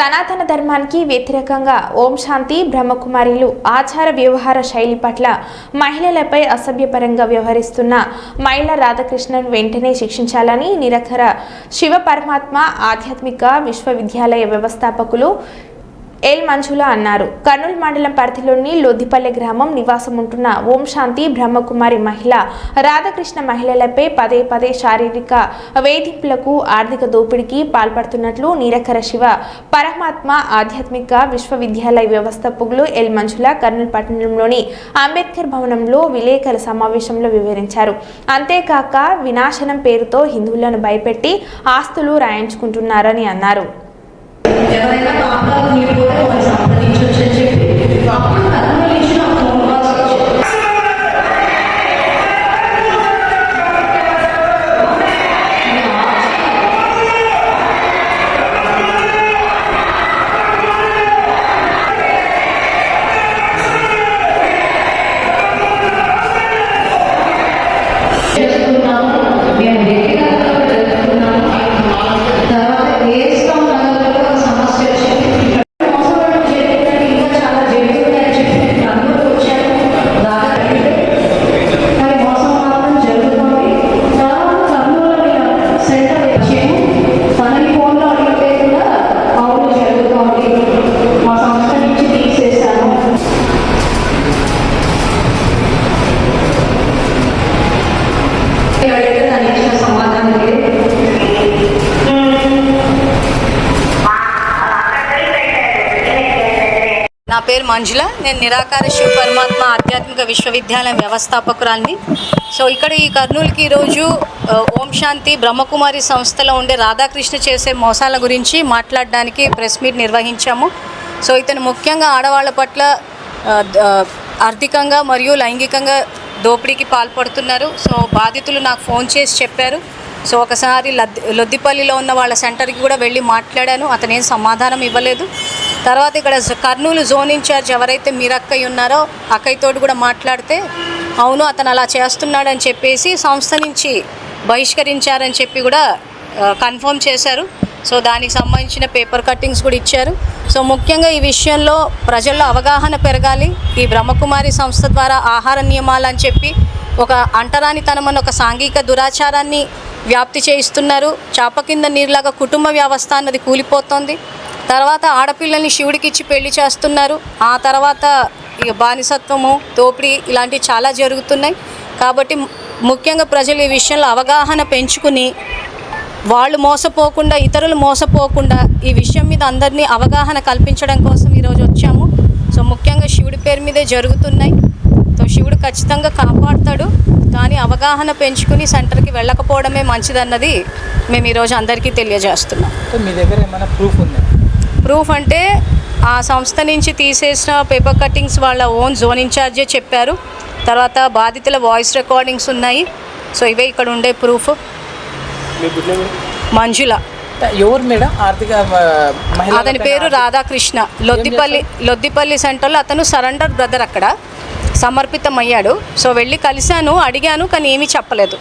సనాతన ధర్మానికి వ్యతిరేకంగా ఓం శాంతి బ్రహ్మకుమారిలు ఆచార వ్యవహార శైలి పట్ల మహిళలపై అసభ్యపరంగా వ్యవహరిస్తున్న మహిళ రాధాకృష్ణన్ వెంటనే శిక్షించాలని నిరఖర శివ పరమాత్మ ఆధ్యాత్మిక విశ్వవిద్యాలయ వ్యవస్థాపకులు ఎల్ మంజుల అన్నారు. కర్నూలు మండలం పరిధిలోని లొద్దిపల్లె గ్రామం నివాసం ఉంటున్న ఓం శాంతి బ్రహ్మకుమారి మహిళ రాధాకృష్ణ మహిళలపై పదే పదే శారీరక వేధింపులకు ఆర్థిక దోపిడీకి పాల్పడుతున్నట్లు నీరకర శివ పరమాత్మ ఆధ్యాత్మిక విశ్వవిద్యాలయ వ్యవస్థాపకులు ఎల్ మంజుల కర్నూలు పట్టణంలోని అంబేద్కర్ భవనంలో విలేకరుల సమావేశంలో వివరించారు. అంతేకాక వినాశనం పేరుతో హిందువులను భయపెట్టి ఆస్తులు రాయించుకుంటున్నారని అన్నారు. ఎవరైనా mi poder నా పేరు మంజుల. నేను నిరాకార శివ పరమాత్మ ఆధ్యాత్మిక విశ్వవిద్యాలయం వ్యవస్థాపకురాల్ని. సో ఇక్కడ ఈ కర్నూలుకి ఈరోజు ఓం శాంతి బ్రహ్మకుమారి సంస్థలో ఉండే రాధాకృష్ణ చేసే మోసాల గురించి మాట్లాడడానికి ప్రెస్ మీట్ నిర్వహించాము. సో ఇతను ముఖ్యంగా ఆడవాళ్ళ పట్ల ఆర్థికంగా మరియు లైంగికంగా దోపిడీకి పాల్పడుతున్నారు. సో బాధితులు నాకు ఫోన్ చేసి చెప్పారు. సో ఒకసారి లద్ది లొద్దిపల్లిలో ఉన్న వాళ్ళ సెంటర్కి కూడా వెళ్ళి మాట్లాడాను. అతను ఏం సమాధానం ఇవ్వలేదు. తర్వాత ఇక్కడ కర్నూలు జోన్ ఇన్ఛార్జ్ ఎవరైతే మీరక్కయ్య ఉన్నారో అక్కయ్యతోటి కూడా మాట్లాడితే అవును అతను అలా చేస్తున్నాడని చెప్పేసి సంస్థ నుంచి బహిష్కరించారని చెప్పి కూడా కన్ఫర్మ్ చేశారు. సో దానికి సంబంధించిన పేపర్ కట్టింగ్స్ కూడా ఇచ్చారు. సో ముఖ్యంగా ఈ విషయంలో ప్రజల్లో అవగాహన పెరగాలి. ఈ బ్రహ్మకుమారి సంస్థ ద్వారా ఆహార నియమాలు అని చెప్పి ఒక అంటరానితనం అన్న ఒక సాంఘిక దురాచారాన్ని వ్యాప్తి చేయిస్తున్నారు. చాప కింద నీరులాగా కుటుంబ వ్యవస్థ అన్నది కూలిపోతుంది. తర్వాత ఆడపిల్లల్ని శివుడికి ఇచ్చి పెళ్ళి చేస్తున్నారు. ఆ తర్వాత ఇక బానిసత్వము దోపిడీ ఇలాంటివి చాలా జరుగుతున్నాయి. కాబట్టి ముఖ్యంగా ప్రజలు ఈ విషయంలో అవగాహన పెంచుకుని వాళ్ళు మోసపోకుండా ఇతరులు మోసపోకుండా ఈ విషయం మీద అందరినీ అవగాహన కల్పించడం కోసం ఈరోజు వచ్చాము. సో ముఖ్యంగా శివుడి పేరు మీదే జరుగుతున్నాయి. సో శివుడు ఖచ్చితంగా కాపాడుతాడు. కానీ అవగాహన పెంచుకుని సెంటర్కి వెళ్ళకపోవడమే మంచిదన్నది మేము ఈరోజు అందరికీ తెలియజేస్తున్నాం. మీ దగ్గర ఏమైనా ప్రూఫ్ ఉందా? ప్రూఫ్ అంటే ఆ సంస్థ నుంచి తీసేసిన పేపర్ కట్టింగ్స్ వాళ్ళ ఓన్ జోన్ ఇన్ఛార్జే చెప్పారు. తర్వాత బాధితుల వాయిస్ రికార్డింగ్స్ ఉన్నాయి. సో ఇవే ఇక్కడ ఉండే ప్రూఫ్ మంజుల. ఎవరు మేడం? ఆర్థిక అతని పేరు రాధాకృష్ణ. లొద్దిపల్లి లొద్దిపల్లి సెంటర్లో అతను సరెండర్ బ్రదర్ అక్కడ. సమర్పితం అయ్యాడు సో వెళ్ళి కలిశాను అడిగాను కానీ ఏమీ చెప్పలేదు?